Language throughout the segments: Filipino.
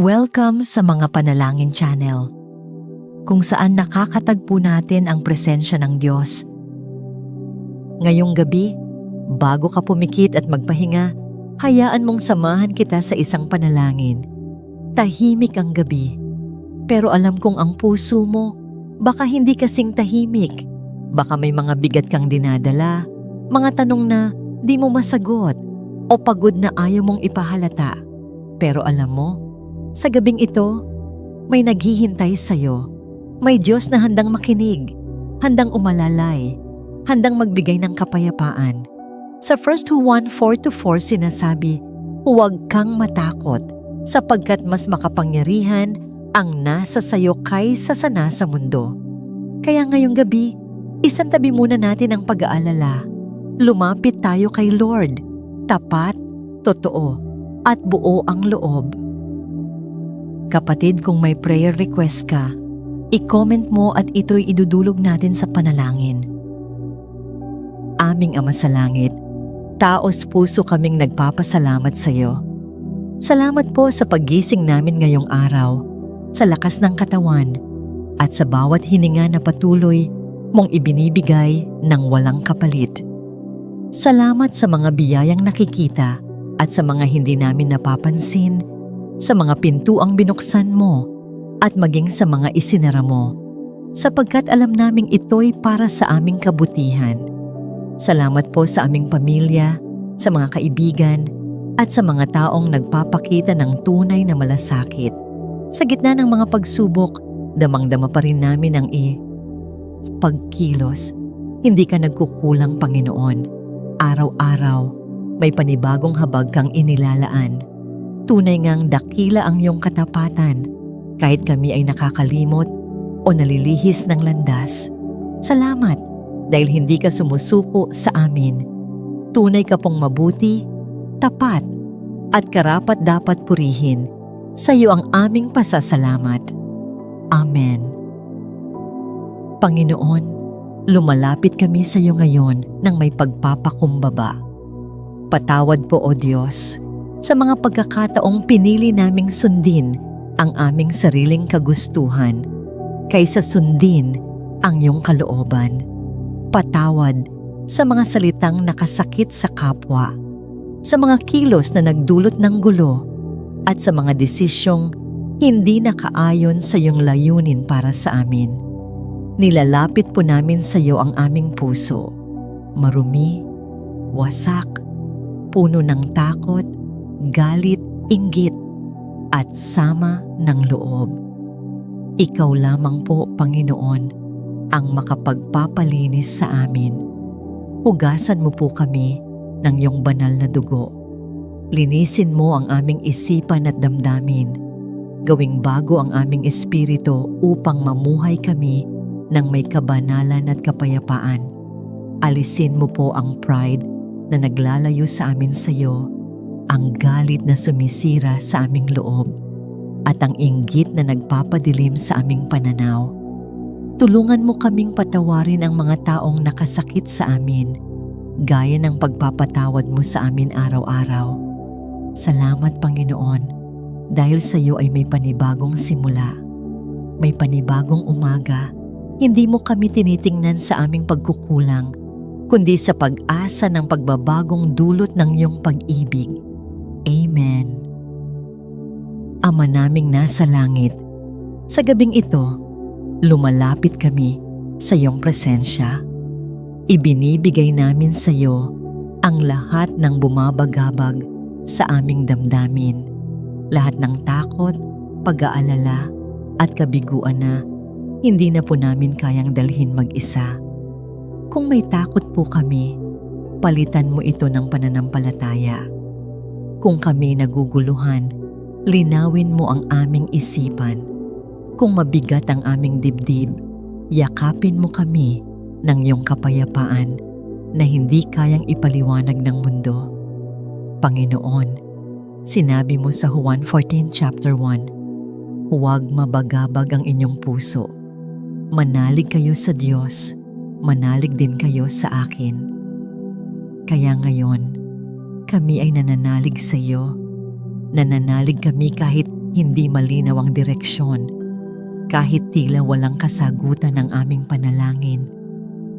Welcome sa mga panalangin channel, kung saan nakakatagpo natin ang presensya ng Diyos. Ngayong gabi, bago ka pumikit at magpahinga, hayaan mong samahan kita sa isang panalangin. Tahimik ang gabi, pero alam kong ang puso mo, baka hindi kasing tahimik. Baka may mga bigat kang dinadala, mga tanong na di mo masagot, o pagod na ayaw mong ipahalata. Pero alam mo, sa gabing ito, may naghihintay sa'yo. May Diyos na handang makinig, handang umalalay, handang magbigay ng kapayapaan. Sa 1 Juan 4-4 sinasabi, Huwag kang matakot sapagkat mas makapangyarihan ang nasa sayo kaysa sa nasa mundo. Kaya ngayong gabi, isantabi muna natin ang pag-aalala. Lumapit tayo kay Lord, tapat, totoo, at buo ang loob. Kapatid, kung may prayer request ka, i-comment mo at ito'y idudulog natin sa panalangin. Aming Ama sa Langit, taos puso kaming nagpapasalamat sa iyo. Salamat po sa paggising namin ngayong araw, sa lakas ng katawan, at sa bawat hininga na patuloy mong ibinibigay ng walang kapalit. Salamat sa mga biyayang nakikita at sa mga hindi namin napapansin sa mga pintuang binuksan mo at maging sa mga isinara mo, sapagkat alam naming ito'y para sa aming kabutihan. Salamat po sa aming pamilya, sa mga kaibigan, at sa mga taong nagpapakita ng tunay na malasakit. Sa gitna ng mga pagsubok, damang-dama pa rin namin ang i pagkilos. Hindi ka nagkukulang, Panginoon. Araw-araw, may panibagong habag kang inilalaan Tunay ngang dakila ang iyong katapatan kahit kami ay nakakalimot o nalilihis ng landas. Salamat dahil hindi ka sumusuko sa amin. Tunay ka pong mabuti, tapat, at karapat dapat purihin. Sa iyo ang aming pasasalamat. Amen. Panginoon, lumalapit kami sa iyo ngayon ng may pagpapakumbaba. Patawad po o Diyos sa mga pagkakataong pinili naming sundin ang aming sariling kagustuhan kaysa sundin ang iyong kalooban. Patawad sa mga salitang nakasakit sa kapwa, sa mga kilos na nagdulot ng gulo, at sa mga desisyong hindi nakaayon sa iyong layunin para sa amin. Nilalapit po namin sa iyo ang aming puso. Marumi, wasak, puno ng takot, galit, inggit, at sama ng loob. Ikaw lamang po, Panginoon, ang makapagpapalinis sa amin. Hugasan mo po kami ng iyong banal na dugo. Linisin mo ang aming isipan at damdamin. Gawing bago ang aming espiritu upang mamuhay kami ng may kabanalan at kapayapaan. Alisin mo po ang pride na naglalayo sa amin sa iyo ang galit na sumisira sa aming loob at ang inggit na nagpapadilim sa aming pananaw. Tulungan mo kaming patawarin ang mga taong nakasakit sa amin, gaya ng pagpapatawad mo sa amin araw-araw. Salamat Panginoon, dahil sa iyo ay may panibagong simula. May panibagong umaga, hindi mo kami tinitingnan sa aming pagkukulang, kundi sa pag-asa ng pagbabagong dulot ng iyong pag-ibig. Amen. Ama naming nasa langit, sa gabing ito, lumalapit kami sa iyong presensya. Ibinibigay namin sa iyo ang lahat ng bumabagabag sa aming damdamin. Lahat ng takot, pag-aalala at kabiguan na hindi na po namin kayang dalhin mag-isa. Kung may takot po kami, palitan mo ito ng pananampalataya kung kami naguguluhan, linawin mo ang aming isipan. Kung mabigat ang aming dibdib, yakapin mo kami ng iyong kapayapaan na hindi kayang ipaliwanag ng mundo. Panginoon, sinabi mo sa Juan 14 chapter 1, Huwag mabagabag ang inyong puso. Manalig kayo sa Diyos, manalig din kayo sa akin. Kaya ngayon, kami ay nananalig sa iyo. Nananalig kami kahit hindi malinaw ang direksyon, kahit tila walang kasagutan ng aming panalangin,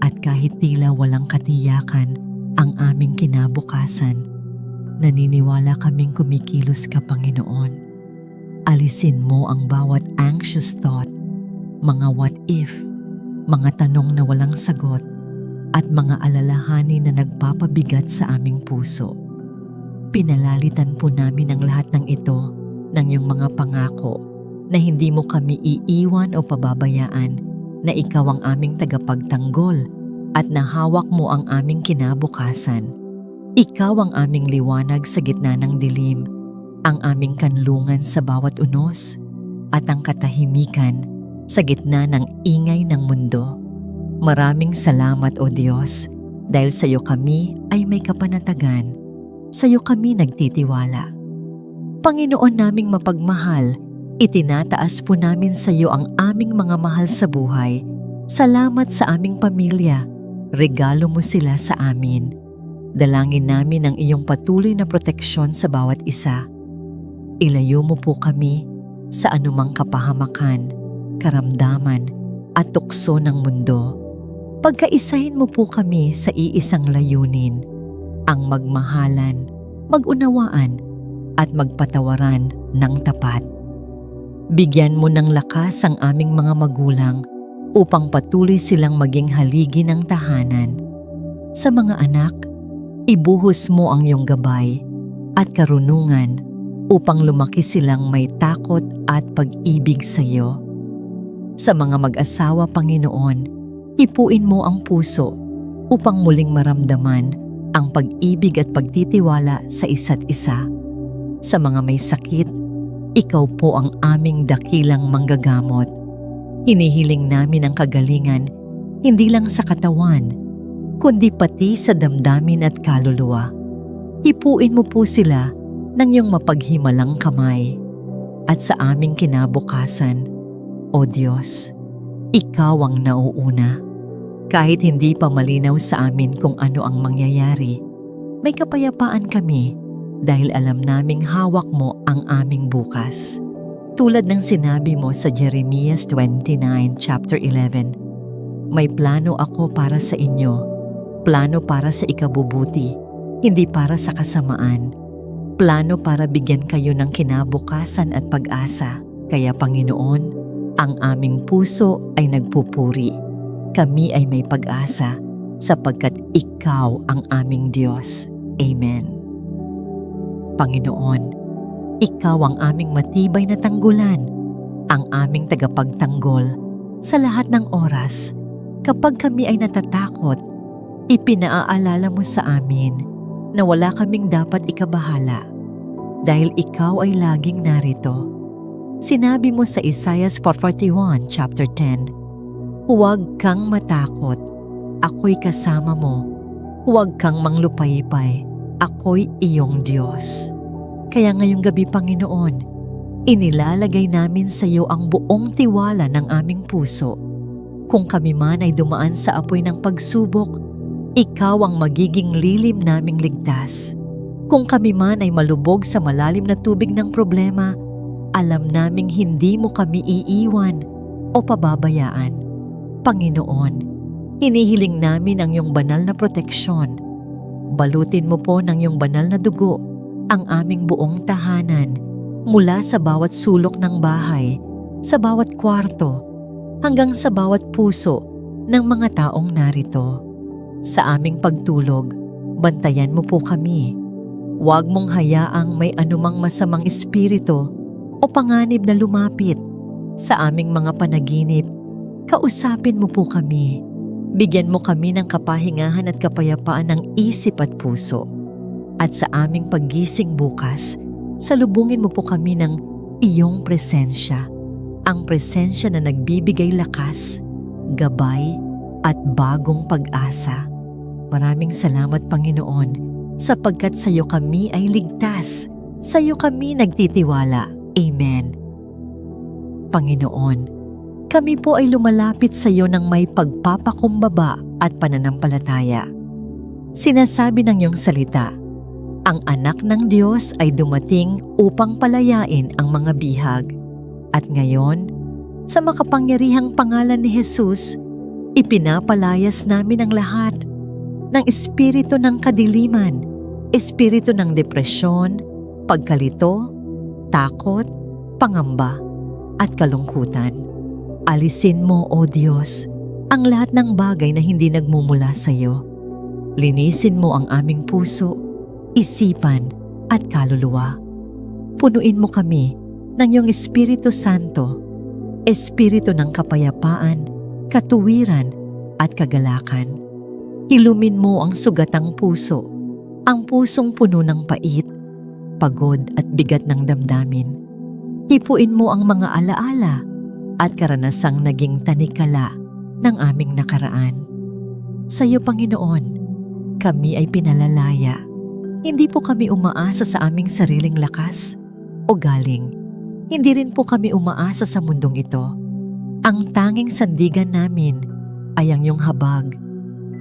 at kahit tila walang katiyakan ang aming kinabukasan, naniniwala kaming kumikilos ka, Panginoon. Alisin mo ang bawat anxious thought, mga what if, mga tanong na walang sagot, at mga alalahanin na nagpapabigat sa aming puso. Pinalalitan po namin ang lahat ng ito ng iyong mga pangako na hindi mo kami iiwan o pababayaan na ikaw ang aming tagapagtanggol at nahawak mo ang aming kinabukasan. Ikaw ang aming liwanag sa gitna ng dilim, ang aming kanlungan sa bawat unos, at ang katahimikan sa gitna ng ingay ng mundo. Maraming salamat o Diyos dahil sa iyo kami ay may kapanatagan. Sa iyo kami nagtitiwala. Panginoon naming mapagmahal, itinataas po namin sa iyo ang aming mga mahal sa buhay. Salamat sa aming pamilya. Regalo mo sila sa amin. Dalangin namin ang iyong patuloy na proteksyon sa bawat isa. Ilayo mo po kami sa anumang kapahamakan, karamdaman at tukso ng mundo. Pagkaisahin mo po kami sa iisang layunin, ang magmahalan, magunawaan at magpatawaran ng tapat. Bigyan mo ng lakas ang aming mga magulang upang patuloy silang maging haligi ng tahanan. Sa mga anak, ibuhos mo ang iyong gabay at karunungan upang lumaki silang may takot at pag-ibig sa iyo. Sa mga mag-asawa, Panginoon, ipuin mo ang puso upang muling maramdaman ang pag-ibig at pagtitiwala sa isa't isa. Sa mga may sakit, ikaw po ang aming dakilang manggagamot. Hinihiling namin ang kagalingan hindi lang sa katawan, kundi pati sa damdamin at kaluluwa. Ipuin mo po sila ng iyong mapaghimalang kamay. At sa aming kinabukasan, O Diyos, Ikaw ang nauuna. Kahit hindi pa malinaw sa amin kung ano ang mangyayari, may kapayapaan kami dahil alam naming hawak mo ang aming bukas. Tulad ng sinabi mo sa Jeremiah 29 chapter 11, May plano ako para sa inyo, plano para sa ikabubuti, hindi para sa kasamaan. Plano para bigyan kayo ng kinabukasan at pag-asa. Kaya Panginoon, ang aming puso ay nagpupuri. Kami ay may pag-asa sapagkat Ikaw ang aming Diyos. Amen. Panginoon, Ikaw ang aming matibay na tanggulan, ang aming tagapagtanggol sa lahat ng oras. Kapag kami ay natatakot, ipinaaalala mo sa amin na wala kaming dapat ikabahala dahil ikaw ay laging narito. Sinabi mo sa Isaiah 441 chapter 10, Huwag kang matakot, ako'y kasama mo. Huwag kang manglupaypay, ako'y iyong Diyos. Kaya ngayong gabi, Panginoon, inilalagay namin sa iyo ang buong tiwala ng aming puso. Kung kami man ay dumaan sa apoy ng pagsubok, ikaw ang magiging lilim naming ligtas. Kung kami man ay malubog sa malalim na tubig ng problema, alam naming hindi mo kami iiwan o pababayaan. Panginoon, hinihiling namin ang iyong banal na proteksyon. Balutin mo po ng iyong banal na dugo ang aming buong tahanan mula sa bawat sulok ng bahay, sa bawat kwarto, hanggang sa bawat puso ng mga taong narito. Sa aming pagtulog, bantayan mo po kami. Huwag mong hayaang may anumang masamang espiritu o panganib na lumapit sa aming mga panaginip. Kausapin mo po kami. Bigyan mo kami ng kapahingahan at kapayapaan ng isip at puso. At sa aming paggising bukas, salubungin mo po kami ng iyong presensya. Ang presensya na nagbibigay lakas, gabay, at bagong pag-asa. Maraming salamat Panginoon sapagkat sa iyo kami ay ligtas. Sa iyo kami nagtitiwala. Amen. Panginoon, kami po ay lumalapit sa iyo ng may pagpapakumbaba at pananampalataya. Sinasabi ng iyong salita, Ang anak ng Diyos ay dumating upang palayain ang mga bihag. At ngayon, sa makapangyarihang pangalan ni Jesus, ipinapalayas namin ang lahat ng espiritu ng kadiliman, espiritu ng depresyon, pagkalito, takot, pangamba, at kalungkutan. Alisin mo, O Diyos, ang lahat ng bagay na hindi nagmumula sa iyo. Linisin mo ang aming puso, isipan, at kaluluwa. Punuin mo kami ng iyong Espiritu Santo, Espiritu ng kapayapaan, katuwiran, at kagalakan. Hilumin mo ang sugatang puso, ang pusong puno ng pait, pagod at bigat ng damdamin. Hipuin mo ang mga alaala at karanasang naging tanikala ng aming nakaraan. Sa iyo, Panginoon, kami ay pinalalaya. Hindi po kami umaasa sa aming sariling lakas o galing. Hindi rin po kami umaasa sa mundong ito. Ang tanging sandigan namin ay ang iyong habag,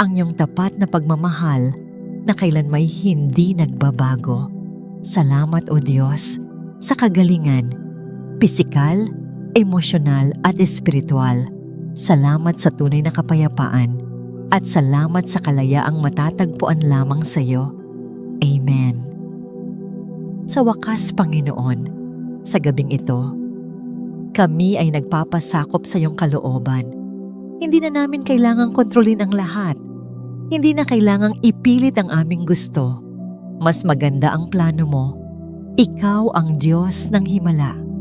ang iyong tapat na pagmamahal na kailanmay hindi nagbabago. Salamat o Diyos sa kagalingan, pisikal, emosyonal at espiritual. Salamat sa tunay na kapayapaan at salamat sa kalayaang matatagpuan lamang sa iyo. Amen. Sa wakas, Panginoon, sa gabing ito, kami ay nagpapasakop sa iyong kalooban. Hindi na namin kailangang kontrolin ang lahat. Hindi na kailangang ipilit ang aming gusto. Mas maganda ang plano mo. Ikaw ang Diyos ng himala.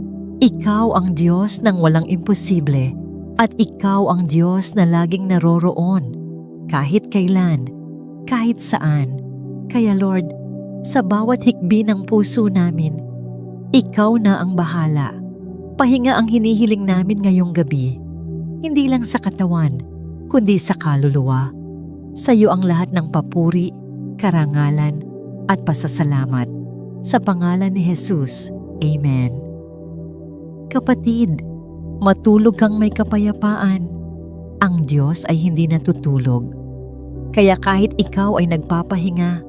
Ikaw ang Diyos ng walang imposible. At ikaw ang Diyos na laging naroroon kahit kailan, kahit saan. Kaya Lord, sa bawat hikbi ng puso namin, ikaw na ang bahala. Pahinga ang hinihiling namin ngayong gabi. Hindi lang sa katawan, kundi sa kaluluwa. Sa iyo ang lahat ng papuri, karangalan, at pasasalamat. Sa pangalan ni Jesus, Amen. Kapatid, matulog kang may kapayapaan. Ang Diyos ay hindi natutulog kaya kahit ikaw ay nagpapahinga,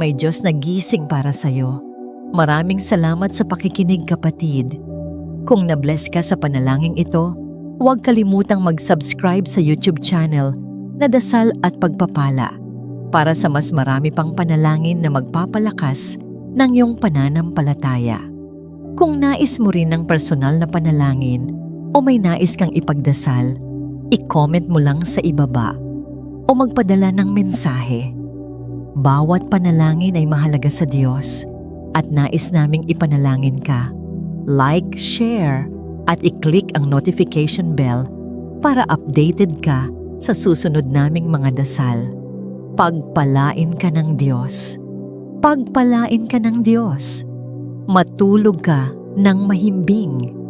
may Diyos na gising para sa iyo. Maraming salamat sa pakikinig kapatid. Kung nabless ka sa panalangin ito, huwag kalimutang mag-subscribe sa YouTube channel na Dasal at Pagpapala para sa mas marami pang panalangin na magpapalakas ng iyong pananampalataya. Kung nais mo rin ng personal na panalangin o may nais kang ipagdasal, i-comment mo lang sa ibaba o magpadala ng mensahe. Bawat panalangin ay mahalaga sa Diyos at nais naming ipanalangin ka. Like, share, at i-click ang notification bell para updated ka sa susunod naming mga dasal. Pagpalain ka ng Diyos. Pagpalain ka ng Diyos. Matulog ka ng mahimbing